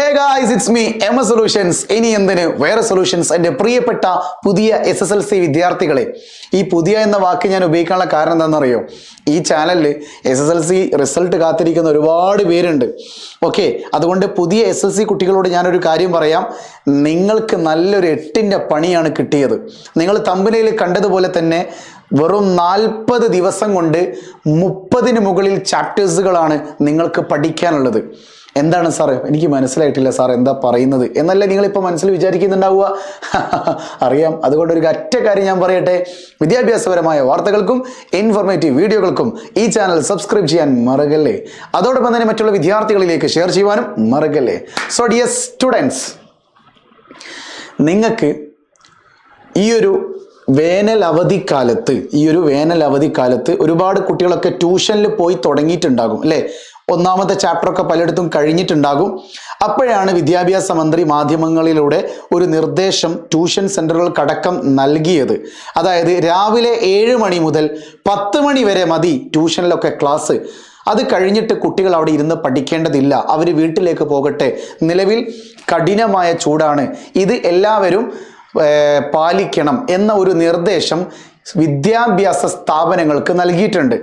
Hey guys it's me M S solutions ഇനി എന്തിന്? വേറെ സൊല്യൂഷൻസ് എന്റെ പ്രിയപ്പെട്ട പുതിയ എസ് എസ് എൽ സി വിദ്യാർത്ഥികളെ. ഈ പുതിയ എന്ന വാക്ക് ഞാൻ ഉപയോഗിക്കാനുള്ള കാരണം എന്താണെന്നറിയോ? ഈ ചാനലിൽ S S L C result കാത്തിരിക്കുന്ന ഒരുപാട് പേരുണ്ട്. ഓക്കെ അതുകൊണ്ട് പുതിയ എസ് എൽ സി കുട്ടികളോട് ഞാനൊരു കാര്യം പറയാം. നിങ്ങൾക്ക് നല്ലൊരു എട്ടിന്റെ പണിയാണ് കിട്ടിയത്. നിങ്ങൾ തമ്പനയിൽ കണ്ടതുപോലെ തന്നെ വെറും നാൽപ്പത് ദിവസം കൊണ്ട് മുപ്പതിന് മുകളിൽ ചാപ്റ്റേഴ്സുകളാണ് നിങ്ങൾക്ക് പഠിക്കാനുള്ളത്. എന്താണ് സാറ്? എനിക്ക് മനസ്സിലായിട്ടില്ല സാർ എന്താ പറയുന്നത്? എന്നല്ല നിങ്ങളിപ്പോൾ മനസ്സിൽ വിചാരിക്കുന്നുണ്ടാവുക? അറിയാം അതുകൊണ്ട് ഒരു ഒറ്റ കാര്യം ഞാൻ പറയട്ടെ. വിദ്യാഭ്യാസപരമായ വാർത്തകൾക്കും ഇൻഫോർമേറ്റീവ് വീഡിയോകൾക്കും ഈ ചാനൽ സബ്സ്ക്രൈബ് ചെയ്യാൻ മറക്കല്ലേ? അതോടൊപ്പം തന്നെ മറ്റുള്ള വിദ്യാർത്ഥികളിലേക്ക് ഷെയർ ചെയ്യുവാനും മറക്കല്ലേ? സോ ഡിയർ സ്റ്റുഡൻസ് നിങ്ങൾക്ക് ഈ ഒരു വേനൽ അവധിക്കാലത്ത് ഈ ഒരു വേനൽ അവധിക്കാലത്ത് ഒരുപാട് കുട്ടികളൊക്കെ ട്യൂഷനിൽ പോയി തുടങ്ങിയിട്ടുണ്ടാകും അല്ലേ? ഒന്നാമത്തെ ചാപ്റ്ററൊക്കെ പലയിടത്തും കഴിഞ്ഞിട്ടുണ്ടാകും. അപ്പോഴാണ് വിദ്യാഭ്യാസ മന്ത്രി മാധ്യമങ്ങളിലൂടെ ഒരു നിർദ്ദേശം ട്യൂഷൻ സെന്ററുകൾക്കടക്കം നൽകിയത്. അതായത് രാവിലെ ഏഴ് മണി മുതൽ പത്ത് മണി വരെ മതി ട്യൂഷനിലൊക്കെ ക്ലാസ്. അത് കഴിഞ്ഞിട്ട് കുട്ടികൾ അവിടെ ഇരുന്ന് പഠിക്കേണ്ടതില്ല. അവർ വീട്ടിലേക്ക് പോകട്ടെ. നിലവിൽ കഠിനമായ ചൂടാണ്. ഇത് എല്ലാവരും പാലിക്കണം എന്ന ഒരു നിർദ്ദേശം വിദ്യാഭ്യാസ സ്ഥാപനങ്ങൾക്ക് നൽകിയിട്ടുണ്ട്.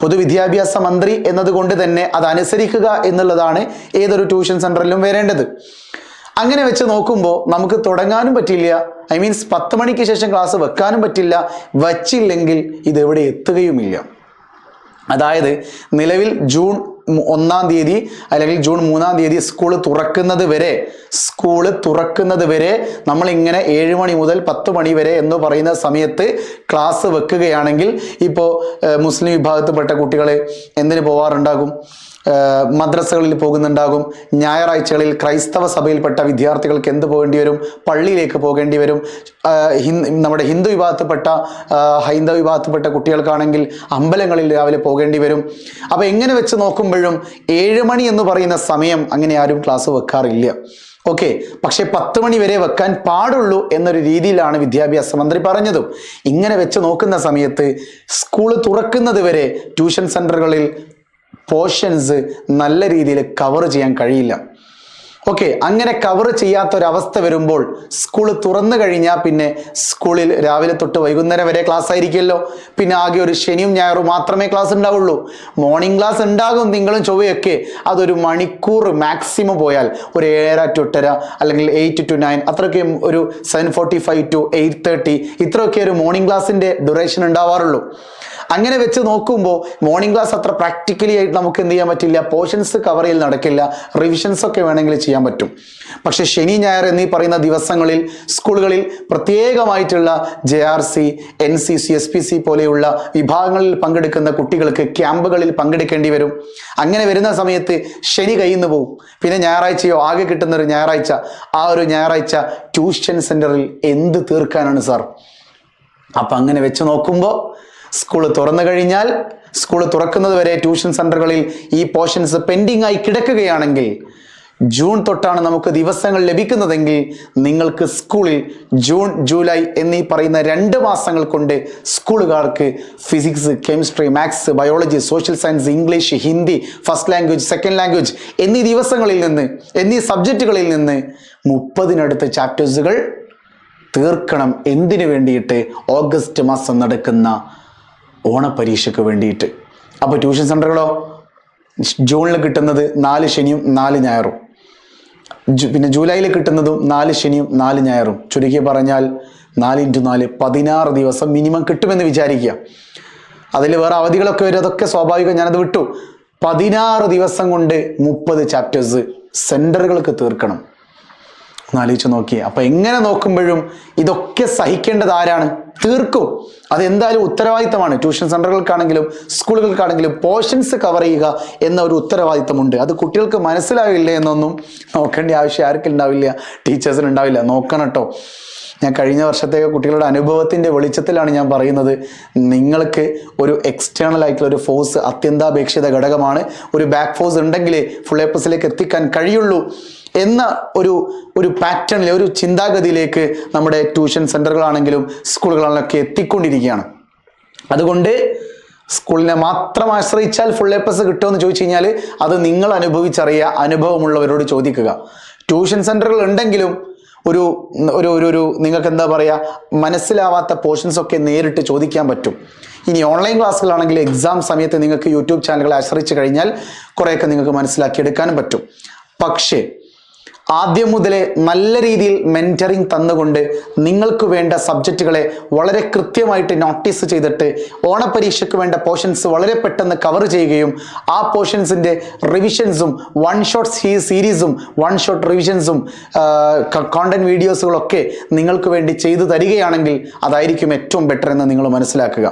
പൊതുവിദ്യാഭ്യാസ മന്ത്രി എന്നതുകൊണ്ട് തന്നെ അത് അനുസരിക്കുക എന്നുള്ളതാണ് ഏതൊരു ട്യൂഷൻ സെന്ററിലും വരേണ്ടത്. അങ്ങനെ വെച്ച് നോക്കുമ്പോൾ നമുക്ക് തുടങ്ങാനും പറ്റില്ല. ഐ മീൻസ് പത്ത് മണിക്ക് ശേഷം ക്ലാസ് വെക്കാനും പറ്റില്ല. വച്ചില്ലെങ്കിൽ ഇത് എവിടെ എത്തുകയുമില്ല. അതായത് നിലവിൽ ജൂൺ ഒന്നാം തീയതി അല്ലെങ്കിൽ ജൂൺ മൂന്നാം തീയതി സ്കൂൾ തുറക്കുന്നത് വരെ സ്കൂൾ തുറക്കുന്നത് വരെ നമ്മൾ ഇങ്ങനെ ഏഴ് മണി മുതൽ പത്ത് മണി വരെ എന്ന് പറയുന്ന സമയത്ത് ക്ലാസ് വെക്കുകയാണെങ്കിൽ ഇപ്പോൾ മുസ്ലിം വിഭാഗത്തിൽപ്പെട്ട കുട്ടികൾ എന്തിന് പോവാറുണ്ടാകും? മദ്രസകളിൽ പോകുന്നുണ്ടാകും. ഞായറാഴ്ചകളിൽ ക്രൈസ്തവ സഭയിൽപ്പെട്ട വിദ്യാർത്ഥികൾക്ക് എന്ത് പോകേണ്ടി വരും? പള്ളിയിലേക്ക് പോകേണ്ടി വരും. നമ്മുടെ ഹിന്ദു വിഭാഗത്തിൽപ്പെട്ട ഹൈന്ദവ വിഭാഗത്തിൽപ്പെട്ട കുട്ടികൾക്കാണെങ്കിൽ അമ്പലങ്ങളിൽ രാവിലെ പോകേണ്ടി വരും. അപ്പോൾ എങ്ങനെ വെച്ച് നോക്കുമ്പോഴും ഏഴ് മണി എന്ന് പറയുന്ന സമയം അങ്ങനെ ആരും ക്ലാസ് വെക്കാറില്ല. ഓക്കെ. പക്ഷേ പത്ത് മണി വരെ വെക്കാൻ പാടുള്ളൂ എന്നൊരു രീതിയിലാണ് വിദ്യാഭ്യാസ മന്ത്രി പറഞ്ഞതും. ഇങ്ങനെ വെച്ച് നോക്കുന്ന സമയത്ത് സ്കൂൾ തുറക്കുന്നത് വരെ ട്യൂഷൻ സെന്ററുകളിൽ പോർഷൻസ് നല്ല രീതിയിൽ കവർ ചെയ്യാൻ കഴിയില്ല. ഓക്കെ അങ്ങനെ കവർ ചെയ്യാത്തൊരവസ്ഥ വരുമ്പോൾ സ്കൂൾ തുറന്നു കഴിഞ്ഞാൽ പിന്നെ സ്കൂളിൽ രാവിലെ തൊട്ട് വൈകുന്നേരം വരെ ക്ലാസ് ആയിരിക്കുമല്ലോ. പിന്നെ ആകെ ഒരു ശനിയും ഞായറും മാത്രമേ ക്ലാസ് ഉണ്ടാവുള്ളൂ. മോർണിംഗ് ക്ലാസ് ഉണ്ടാകും നിങ്ങളും ചൊവ്വയൊക്കെ. അതൊരു മണിക്കൂർ മാക്സിമം പോയാൽ ഒരു ഏഴര ടു എട്ടര അല്ലെങ്കിൽ എയ്റ്റ് ടു നയൻ അത്രയൊക്കെ ഒരു seven forty five two eight thirty ഇത്രയൊക്കെ ഒരു മോർണിംഗ് ക്ലാസ്സിന്റെ ഡ്യൂറേഷൻ ഉണ്ടാവാറുള്ളൂ. അങ്ങനെ വെച്ച് നോക്കുമ്പോൾ മോർണിംഗ് ക്ലാസ് അത്ര പ്രാക്ടിക്കലി ആയിട്ട് നമുക്ക് എന്ത് ചെയ്യാൻ പറ്റില്ല. പോർഷൻസ് കവർ നടക്കില്ല. റിവിഷൻസ് ഒക്കെ വേണമെങ്കിൽ ചെയ്യാൻ പറ്റും. പക്ഷേ ശനി ഞായർ എന്നീ പറയുന്ന ദിവസങ്ങളിൽ സ്കൂളുകളിൽ പ്രത്യേകമായിട്ടുള്ള J R C N C C S P C പോലെയുള്ള വിഭാഗങ്ങളിൽ പങ്കെടുക്കുന്ന കുട്ടികൾക്ക് ക്യാമ്പുകളിൽ പങ്കെടുക്കേണ്ടി വരും. അങ്ങനെ വരുന്ന സമയത്ത് ശനി കയ്യിൽ നിന്ന് പോകും പിന്നെ ഞായറാഴ്ചയോ ആകെ കിട്ടുന്ന ഒരു ഞായറാഴ്ച. ആ ഒരു ഞായറാഴ്ച ട്യൂഷൻ സെന്ററിൽ എന്ത് തീർക്കാനാണ് സാർ? അപ്പം അങ്ങനെ വെച്ച് നോക്കുമ്പോൾ സ്കൂൾ തുറന്നു കഴിഞ്ഞാൽ സ്കൂൾ തുറക്കുന്നത് വരെ ട്യൂഷൻ സെന്ററുകളിൽ ഈ പോർഷൻസ് പെൻഡിങ് ആയി കിടക്കുകയാണെങ്കിൽ ജൂൺ തൊട്ടാണ് നമുക്ക് ദിവസങ്ങൾ ലഭിക്കുന്നതെങ്കിൽ നിങ്ങൾക്ക് സ്കൂളിൽ ജൂൺ ജൂലൈ എന്നീ പറയുന്ന രണ്ട് മാസങ്ങൾ കൊണ്ട് സ്കൂളുകാർക്ക് physics chemistry maths biology social science English Hindi first language second language എന്നീ ദിവസങ്ങളിൽ നിന്ന് എന്നീ സബ്ജക്റ്റുകളിൽ നിന്ന് മുപ്പതിനടുത്ത് ചാപ്റ്റേഴ്സുകൾ തീർക്കണം എന്തിനു വേണ്ടിയിട്ട്? ഓഗസ്റ്റ് മാസം നടക്കുന്ന ഓണപരീക്ഷയ്ക്ക് വേണ്ടിയിട്ട്. അപ്പോൾ ട്യൂഷൻ സെന്ററുകളോ? ജൂണിൽ കിട്ടുന്നത് നാല് ശനിയും നാല് ഞായറും. പിന്നെ ജൂലൈയിൽ കിട്ടുന്നതും നാല് ശനിയും നാല് ഞായറും. ചുരുക്കി പറഞ്ഞാൽ നാല് ഇന്റു നാല് പതിനാറ് ദിവസം മിനിമം കിട്ടുമെന്ന് വിചാരിക്കുക. അതിൽ വേറെ അവധികളൊക്കെ വരും. അതൊക്കെ സ്വാഭാവികം ഞാനത് വിട്ടു. പതിനാറ് ദിവസം കൊണ്ട് മുപ്പത് ചാപ്റ്റേഴ്സ് സെന്ററുകൾക്ക് തീർക്കണം. ഒന്ന് ആലോചിച്ച് നോക്കിയേ. അപ്പൊ എങ്ങനെ നോക്കുമ്പോഴും ഇതൊക്കെ സഹിക്കേണ്ടത് ആരാണ്? തീർക്കും. അതെന്തായാലും ഉത്തരവാദിത്തമാണ്. ട്യൂഷൻ സെന്ററുകൾക്കാണെങ്കിലും സ്കൂളുകൾക്കാണെങ്കിലും പോർഷൻസ് കവർ ചെയ്യുക എന്ന ഒരു ഉത്തരവാദിത്തമുണ്ട്. അത് കുട്ടികൾക്ക് മനസ്സിലാവില്ല എന്നൊന്നും നോക്കേണ്ട ആവശ്യം ആർക്കും ഉണ്ടാവില്ല. ടീച്ചേഴ്സിന് ഉണ്ടാവില്ല. നോക്കണം കേട്ടോ ഞാൻ കഴിഞ്ഞ വർഷത്തെ കുട്ടികളുടെ അനുഭവത്തിന്റെ വെളിച്ചത്തിലാണ് ഞാൻ പറയുന്നത്. നിങ്ങൾക്ക് ഒരു എക്സ്റ്റേണൽ ആയിട്ടുള്ള ഒരു ഫോഴ്സ് അത്യന്താപേക്ഷിത ഘടകമാണ്. ഒരു ബാക്ക് ഫോഴ്സ് ഉണ്ടെങ്കിൽ ഫുൾ എ പ്ലസിലേക്ക് എത്തിക്കാൻ കഴിയുള്ളൂ. എന്ന ഒരു ഒരു പാറ്റേണിൽ ഒരു ചിന്താഗതിയിലേക്ക് നമ്മുടെ ട്യൂഷൻ സെന്ററുകളാണെങ്കിലും സ്കൂളുകളാണെങ്കിലും എത്തിക്കൊണ്ടിരിക്കുകയാണ്. അതുകൊണ്ട് സ്കൂളിനെ മാത്രം ആശ്രയിച്ചാൽ ഫുൾ എ പ്ലസ് കിട്ടുമെന്ന് ചോദിച്ചു കഴിഞ്ഞാൽ അത് നിങ്ങൾ അനുഭവിച്ചറിയുക അനുഭവമുള്ളവരോട് ചോദിക്കുക. ട്യൂഷൻ സെന്ററുകൾ ഉണ്ടെങ്കിലും ഒരു ഒരു ഒരു ഒരു നിങ്ങൾക്ക് എന്താ പറയുക മനസ്സിലാവാത്ത പോർഷൻസ് ഒക്കെ നേരിട്ട് ചോദിക്കാൻ പറ്റും. ഇനി ഓൺലൈൻ ക്ലാസ്സുകളാണെങ്കിൽ എക്സാം സമയത്ത് നിങ്ങൾക്ക് യൂട്യൂബ് ചാനലുകളെ ആശ്രയിച്ച് കഴിഞ്ഞാൽ കുറേയൊക്കെ നിങ്ങൾക്ക് മനസ്സിലാക്കിയെടുക്കാനും പറ്റും. പക്ഷേ ആദ്യം മുതലേ നല്ല രീതിയിൽ മെന്ററിങ് തന്നുകൊണ്ട് നിങ്ങൾക്ക് വേണ്ട സബ്ജക്റ്റുകളെ വളരെ കൃത്യമായിട്ട് നോട്ടീസ് ചെയ്തിട്ട് ഓണപരീക്ഷയ്ക്ക് വേണ്ട പോർഷൻസ് വളരെ പെട്ടെന്ന് കവർ ചെയ്യുകയും ആ പോർഷൻസിന്റെ റിവിഷൻസും വൺ ഷോട്ട് സീരീസും വൺ ഷോട്ട് റിവിഷൻസും കോണ്ടന്റ് വീഡിയോസുകളൊക്കെ നിങ്ങൾക്ക് വേണ്ടി ചെയ്തു തരികയാണെങ്കിൽ അതായിരിക്കും ഏറ്റവും ബെറ്റർ എന്ന് നിങ്ങൾ മനസ്സിലാക്കുക.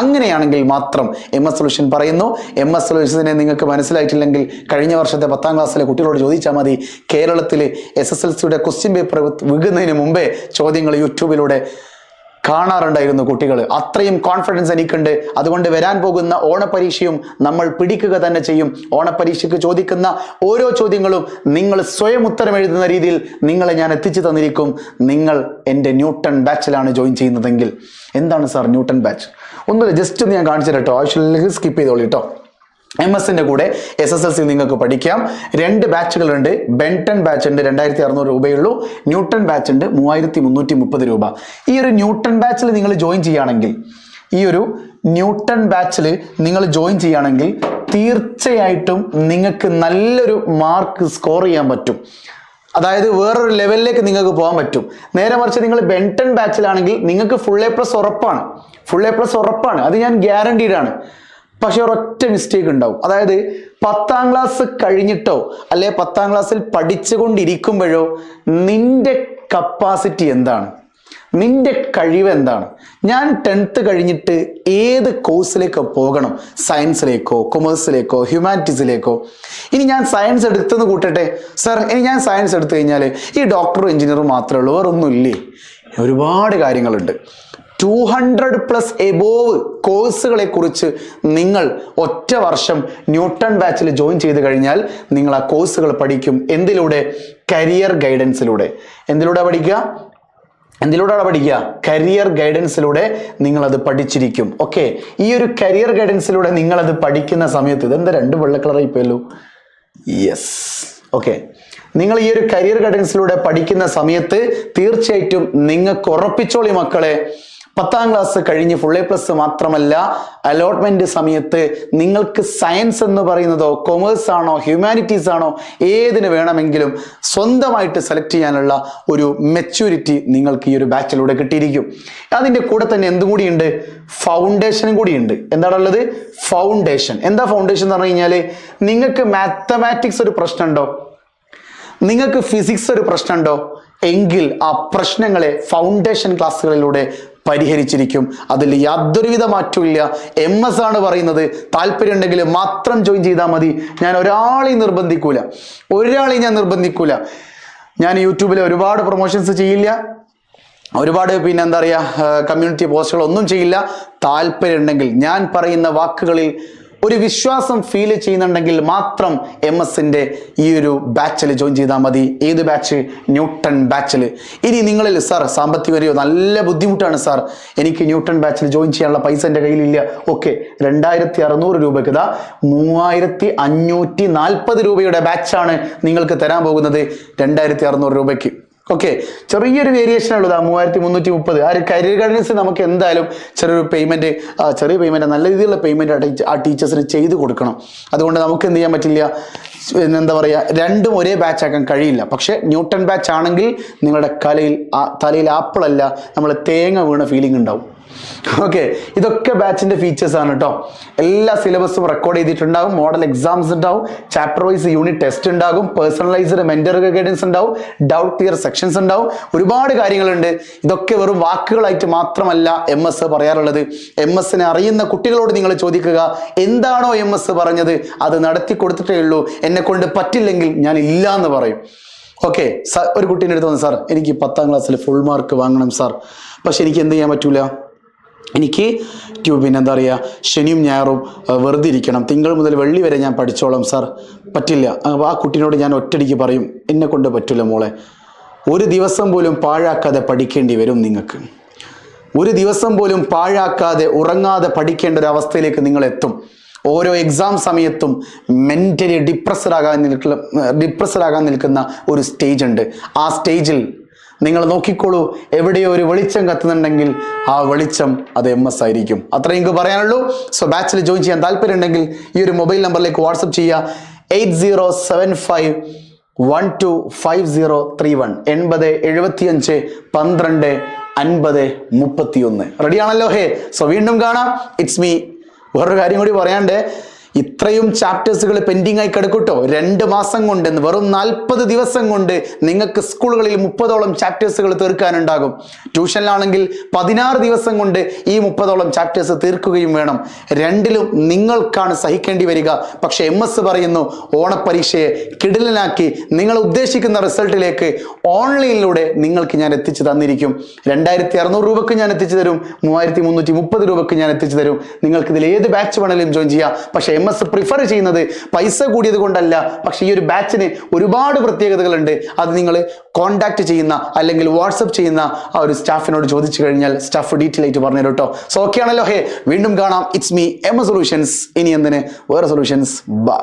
അങ്ങനെയാണെങ്കിൽ മാത്രം എം എസ് സൊല്യൂഷൻ പറയുന്നു. എം എസ് സൊല്യൂഷനെ നിങ്ങൾക്ക് മനസ്സിലായിട്ടില്ലെങ്കിൽ കഴിഞ്ഞ വർഷത്തെ പത്താം ക്ലാസ്സിലെ കുട്ടികളോട് ചോദിച്ചാൽ മതി. കേരളത്തിൽ എസ് എസ് എൽ സിയുടെ ക്വസ്റ്റ്യൻ പേപ്പർ വിൽക്കുന്നതിന് മുമ്പേ ചോദ്യങ്ങൾ യൂട്യൂബിലൂടെ കാണാറുണ്ടായിരുന്നു കുട്ടികൾ. അത്രയും കോൺഫിഡൻസ് എനിക്കുണ്ട്. അതുകൊണ്ട് വരാൻ പോകുന്ന ഓണപരീക്ഷയും നമ്മൾ പിടിക്കുക തന്നെ ചെയ്യും. ഓണപരീക്ഷയ്ക്ക് ചോദിക്കുന്ന ഓരോ ചോദ്യങ്ങളും നിങ്ങൾ സ്വയം ഉത്തരം എഴുതുന്ന രീതിയിൽ നിങ്ങളെ ഞാൻ എത്തിച്ചു തന്നിരിക്കും. നിങ്ങൾ എന്റെ ന്യൂട്ടൺ ബാച്ചിലാണ് ജോയിൻ ചെയ്യുന്നതെങ്കിൽ. എന്താണ് സാർ ന്യൂട്ടൺ ബാച്ച്? ഒന്നുമില്ല ജസ്റ്റ് ഒന്ന് ഞാൻ കാണിച്ചു കേട്ടോ. ആവശ്യമില്ലെങ്കിൽ സ്കിപ്പ് ചെയ്തോളൂ കേട്ടോ. എം എസിന്റെ കൂടെ എസ് എസ് എൽ സി നിങ്ങൾക്ക് പഠിക്കാം. രണ്ട് ബാച്ചുകളുണ്ട്. ബെൻടൺ ബാച്ച് ഉണ്ട് രണ്ടായിരത്തി അറുന്നൂറ് രൂപയുള്ളൂ. ന്യൂട്ടൺ ബാച്ച് ഉണ്ട് മൂവായിരത്തി മുന്നൂറ്റി മുപ്പത് രൂപ. ഈ ഒരു ന്യൂട്ടൺ ബാച്ചിൽ നിങ്ങൾ ജോയിൻ ചെയ്യുകയാണെങ്കിൽ ഈ ഒരു ന്യൂട്ടൺ ബാച്ചിൽ നിങ്ങൾ ജോയിൻ ചെയ്യുകയാണെങ്കിൽ തീർച്ചയായിട്ടും നിങ്ങൾക്ക് നല്ലൊരു മാർക്ക് സ്കോർ ചെയ്യാൻ പറ്റും. അതായത് വേറൊരു ലെവലിലേക്ക് നിങ്ങൾക്ക് പോകാൻ പറ്റും. നേരെ മറിച്ച് നിങ്ങൾ ബെൻടൺ ബാച്ചിലാണെങ്കിൽ നിങ്ങൾക്ക് ഫുൾ എ പ്ലസ് ഉറപ്പാണ്. ഫുൾ എ പ്ലസ് ഉറപ്പാണ്. അത് ഞാൻ ഗ്യാരണ്ടീഡ് ആണ്. പക്ഷെ ഒരൊറ്റ മിസ്റ്റേക്ക് ഉണ്ടാവും. അതായത് പത്താം ക്ലാസ് കഴിഞ്ഞിട്ടോ അല്ലെ പത്താം ക്ലാസ്സിൽ പഠിച്ചുകൊണ്ടിരിക്കുമ്പോഴോ നിന്റെ കപ്പാസിറ്റി എന്താണ്? നിന്റെ കഴിവ് എന്താണ്? ഞാൻ ടെൻത്ത് കഴിഞ്ഞിട്ട് ഏത് കോഴ്സിലേക്ക് പോകണം? സയൻസിലേക്കോ കൊമേഴ്സിലേക്കോ ഹ്യൂമാനിറ്റീസിലേക്കോ ഇനി ഞാൻ സയൻസ് എടുത്തെന്ന് കൂട്ടട്ടെ? സർ ഇനി ഞാൻ സയൻസ് എടുത്തു കഴിഞ്ഞാൽ ഈ ഡോക്ടറും എഞ്ചിനീയറും മാത്രമേ ഉള്ളൂ വേറൊന്നുമില്ലേ? ഒരുപാട് കാര്യങ്ങളുണ്ട്. ടു ഹൺഡ്രഡ് പ്ലസ് എബോവ് കോഴ്സുകളെ കുറിച്ച് നിങ്ങൾ ഒറ്റ വർഷം ന്യൂട്ടൺ ബാച്ചിൽ ജോയിൻ ചെയ്ത് കഴിഞ്ഞാൽ നിങ്ങൾ ആ കോഴ്സുകൾ പഠിക്കും. എന്തിലൂടെ? കരിയർ ഗൈഡൻസിലൂടെ എന്തിലൂടെ പഠിക്കുക? എന്തിലൂടെയാണ് പഠിക്കുക? കരിയർ ഗൈഡൻസിലൂടെ നിങ്ങൾ അത് പഠിച്ചിരിക്കും. ഓക്കെ ഈ ഒരു കരിയർ ഗൈഡൻസിലൂടെ നിങ്ങൾ അത് പഠിക്കുന്ന സമയത്ത് ഇതെന്താ രണ്ട് വെള്ള കളറായി പോയല്ലോ? യെസ് ഓക്കെ നിങ്ങൾ ഈ ഒരു കരിയർ ഗൈഡൻസിലൂടെ പഠിക്കുന്ന സമയത്ത് തീർച്ചയായിട്ടും നിങ്ങൾക്ക് ഉറപ്പിച്ചോളി മക്കളെ പത്താം ക്ലാസ് കഴിഞ്ഞ് ഫുൾ എ പ്ലസ് മാത്രമല്ല അലോട്ട്മെന്റ് സമയത്ത് നിങ്ങൾക്ക് സയൻസ് എന്ന് പറയുന്നതോ കൊമേഴ്സ് ആണോ ഹ്യൂമാനിറ്റീസ് ആണോ ഏതിന് വേണമെങ്കിലും സ്വന്തമായിട്ട് സെലക്ട് ചെയ്യാനുള്ള ഒരു മെച്യൂരിറ്റി നിങ്ങൾക്ക് ഈ ഒരു ബാച്ചിലൂടെ കിട്ടിയിരിക്കും. അതിന്റെ കൂടെ തന്നെ എന്തും കൂടിയുണ്ട് ഫൗണ്ടേഷനും കൂടിയുണ്ട് എന്താണുള്ളത് ഫൗണ്ടേഷൻ എന്താ ഫൗണ്ടേഷൻ എന്ന് പറഞ്ഞു കഴിഞ്ഞാൽ നിങ്ങൾക്ക് മാത്തമാറ്റിക്സ് ഒരു പ്രശ്നമുണ്ടോ നിങ്ങൾക്ക് ഫിസിക്സ് ഒരു പ്രശ്നമുണ്ടോ എങ്കിൽ ആ പ്രശ്നങ്ങളെ ഫൗണ്ടേഷൻ ക്ലാസ്സുകളിലൂടെ പരിഹരിച്ചിരിക്കും. അതിൽ യാതൊരുവിധ മാറ്റമില്ല എം എസ് ആണ് പറയുന്നത് താല്പര്യം ഉണ്ടെങ്കിൽ മാത്രം ജോയിൻ ചെയ്താൽ മതി. ഞാൻ ഒരാളെയും നിർബന്ധിക്കൂല. ഒരാളെയും ഞാൻ നിർബന്ധിക്കൂല. ഞാൻ യൂട്യൂബിൽ ഒരുപാട് പ്രൊമോഷൻസ് ചെയ്യില്ല. ഒരുപാട് പിന്നെ എന്താ പറയുക കമ്മ്യൂണിറ്റി പോസ്റ്റുകളൊന്നും ചെയ്യില്ല. താല്പര്യം ഉണ്ടെങ്കിൽ ഞാൻ പറയുന്ന വാക്കുകളിൽ ഒരു വിശ്വാസം ഫീൽ ചെയ്യുന്നുണ്ടെങ്കിൽ മാത്രം എം എസിന്റെ ഈ ഒരു ബാച്ചിൽ ജോയിൻ ചെയ്താൽ മതി. ഏത് ബാച്ച് ന്യൂട്ടൺ ബാച്ചിൽ ഇനി നിങ്ങളിൽ സാർ സാമ്പത്തികമായോ നല്ല ബുദ്ധിമുട്ടാണ് സാർ എനിക്ക് ന്യൂട്ടൺ ബാച്ചിൽ ജോയിൻ ചെയ്യാനുള്ള പൈസ എന്റെ കയ്യിലില്ല. ഓക്കെ രണ്ടായിരത്തി അറുന്നൂറ് രൂപയ്ക്ക് ഇതാ മൂവായിരത്തി അഞ്ഞൂറ്റി നാൽപ്പത് രൂപയുടെ ബാച്ചാണ് നിങ്ങൾക്ക് തരാൻ പോകുന്നത്. രണ്ടായിരത്തി അറുന്നൂറ് രൂപയ്ക്ക്. ഓക്കെ ചെറിയൊരു വേരിയേഷൻ ഉള്ളതാ മൂവായിരത്തി മുന്നൂറ്റി മുപ്പത് ആ ഒരു കരിയർ ഗൈഡൻസ് നമുക്ക് എന്തായാലും ചെറിയൊരു പേയ്മെന്റ് ചെറിയ പേയ്മെന്റ് നല്ല രീതിയിലുള്ള പേയ്മെന്റ് ആ ടീച്ചേഴ്സിന് ചെയ്ത് കൊടുക്കണം. അതുകൊണ്ട് നമുക്ക് എന്ത് ചെയ്യാൻ പറ്റില്ല? എന്താ പറയുക രണ്ടും ഒരേ ബാച്ചാക്കാൻ കഴിയില്ല. പക്ഷേ ന്യൂട്ടൺ ബാച്ച് ആണെങ്കിൽ നിങ്ങളുടെ കലയിൽ ആ തലയിൽ ആപ്പിളല്ല നമ്മൾ തേങ്ങ വീണ ഫീലിംഗ് ഉണ്ടാവും. ഓക്കെ ഇതൊക്കെ ബാച്ചിന്റെ ഫീച്ചേഴ്സ് ആണ് കേട്ടോ എല്ലാ സിലബസും റെക്കോർഡ് ചെയ്തിട്ടുണ്ടാകും മോഡൽ എക്സാംസ് ഉണ്ടാവും. ചാപ്റ്റർ വൈസ് യൂണിറ്റ് ടെസ്റ്റ് ഉണ്ടാകും പേഴ്സണലൈസ്ഡ് മെന്റർ ഗൈഡൻസ് ഉണ്ടാവും. ഡൗട്ട് ക്ലിയർ സെക്ഷൻസ് ഉണ്ടാവും. ഒരുപാട് കാര്യങ്ങളുണ്ട്. ഇതൊക്കെ വെറും വാക്കുകളായിട്ട് മാത്രമല്ല എം എസ് പറയാറുള്ളത്. എം എസിനെ അറിയുന്ന കുട്ടികളോട് നിങ്ങൾ ചോദിക്കുക എന്താണോ എം എസ് പറഞ്ഞത്? അത് നടത്തി കൊടുത്തിട്ടേ ഉള്ളൂ. എന്നെ കൊണ്ട് പറ്റില്ലെങ്കിൽ ഞാൻ ഇല്ല എന്ന് പറയും. ഓക്കെ ഒരു കുട്ടീന്റെ അടുത്ത് വന്നു സാർ എനിക്ക് പത്താം ക്ലാസ്സിൽ ഫുൾ മാർക്ക് വാങ്ങണം സാർ. പക്ഷെ എനിക്ക് എന്ത് ചെയ്യാൻ പറ്റൂല? എനിക്ക് പിന്നെ എന്താ പറയുക ശനിയും ഞായറും വെറുതെ ഇരിക്കണം. തിങ്കൾ മുതൽ വെള്ളി വരെ ഞാൻ പഠിച്ചോളാം സാർ പറ്റില്ല. അപ്പോൾ ആ കുട്ടീനോട് ഞാൻ ഒറ്റടിക്ക് പറയും എന്നെ കൊണ്ട് പറ്റില്ല മോളെ. ഒരു ദിവസം പോലും പാഴാക്കാതെ പഠിക്കേണ്ടി വരും നിങ്ങൾക്ക്. ഒരു ദിവസം പോലും പാഴാക്കാതെ ഉറങ്ങാതെ പഠിക്കേണ്ട ഒരു അവസ്ഥയിലേക്ക് നിങ്ങൾ എത്തും. ഓരോ എക്സാം സമയത്തും മെന്റലി ഡിപ്രസ്ഡ് ആകാൻ നിൽക്കുന്ന ഡിപ്രസ്ഡ് ആകാൻ നിൽക്കുന്ന ഒരു സ്റ്റേജ് ഉണ്ട്. ആ സ്റ്റേജിൽ നിങ്ങൾ നോക്കിക്കോളൂ. എവിടെയോ ഒരു വെളിച്ചം കത്തുന്നുണ്ടെങ്കിൽ ആ വെളിച്ചം അത് എം എസ് ആയിരിക്കും. അത്രയും എനിക്ക് പറയാനുള്ളൂ. സോ ബാച്ചിൽ ജോയിൻ ചെയ്യാൻ താല്പര്യം ഉണ്ടെങ്കിൽ ഈ ഒരു മൊബൈൽ നമ്പറിലേക്ക് വാട്സപ്പ് ചെയ്യുക. Eight zero seven five one two five zero three one. എൺപത് എഴുപത്തിയഞ്ച് പന്ത്രണ്ട് അൻപത് മുപ്പത്തിയൊന്ന്. റെഡിയാണല്ലോ ഹേ. സോ വീണ്ടും കാണാം. ഇറ്റ്സ് മീ വേറൊരു കാര്യം കൂടി പറയാണ്ട് ഇത്രയും ചാപ്റ്റേഴ്സുകൾ പെൻഡിങ് ആയി കിടക്കൂട്ടോ. രണ്ട് മാസം കൊണ്ട് വെറും നാൽപ്പത് ദിവസം കൊണ്ട് നിങ്ങൾക്ക് സ്കൂളുകളിൽ മുപ്പതോളം ചാപ്റ്റേഴ്സുകൾ തീർക്കാനുണ്ടാകും. ട്യൂഷനിലാണെങ്കിൽ പതിനാറ് ദിവസം കൊണ്ട് ഈ മുപ്പതോളം ചാപ്റ്റേഴ്സ് തീർക്കുകയും വേണം. രണ്ടിലും നിങ്ങൾക്കാണ് സഹിക്കേണ്ടി വരിക. പക്ഷേ എം എസ് പറയുന്നു ഓണപ്പരീക്ഷയെ കിടിലനാക്കി നിങ്ങൾ ഉദ്ദേശിക്കുന്ന റിസൾട്ടിലേക്ക് ഓൺലൈനിലൂടെ നിങ്ങൾക്ക് ഞാൻ എത്തിച്ചു തന്നിരിക്കും. രണ്ടായിരത്തി അറുന്നൂറ് രൂപക്ക് ഞാൻ എത്തിച്ചു തരും. മൂവായിരത്തി മുന്നൂറ്റി മുപ്പത് രൂപക്ക് ഞാൻ എത്തിച്ചു തരും. നിങ്ങൾക്ക് ഇതിൽ ഏത് ബാച്ച് വേണമെങ്കിലും ജോയിൻ ചെയ്യാം. പക്ഷേ എം എസ് പ്രിഫർ ചെയ്യുന്നത് പൈസ കൂടിയത് കൊണ്ടല്ല. പക്ഷേ ഈ ഒരു ബാച്ചിന് ഒരുപാട് പ്രത്യേകതകളുണ്ട്. അത് നിങ്ങൾ കോൺടാക്ട് ചെയ്യുന്ന അല്ലെങ്കിൽ വാട്സപ്പ് ചെയ്യുന്ന ആ ഒരു സ്റ്റാഫിനോട് ചോദിച്ചു കഴിഞ്ഞാൽ സ്റ്റാഫ് ഡീറ്റെയിൽ ആയിട്ട് പറഞ്ഞു കേട്ടോ. സോ ഓക്കെ ആണല്ലോ ഹേ. വീണ്ടും കാണാം. ഇറ്റ്സ് മീ എം സൊല്യൂഷൻസ് ഇനി എന്തിന്? വേറെ സൊല്യൂഷൻസ് ബൈ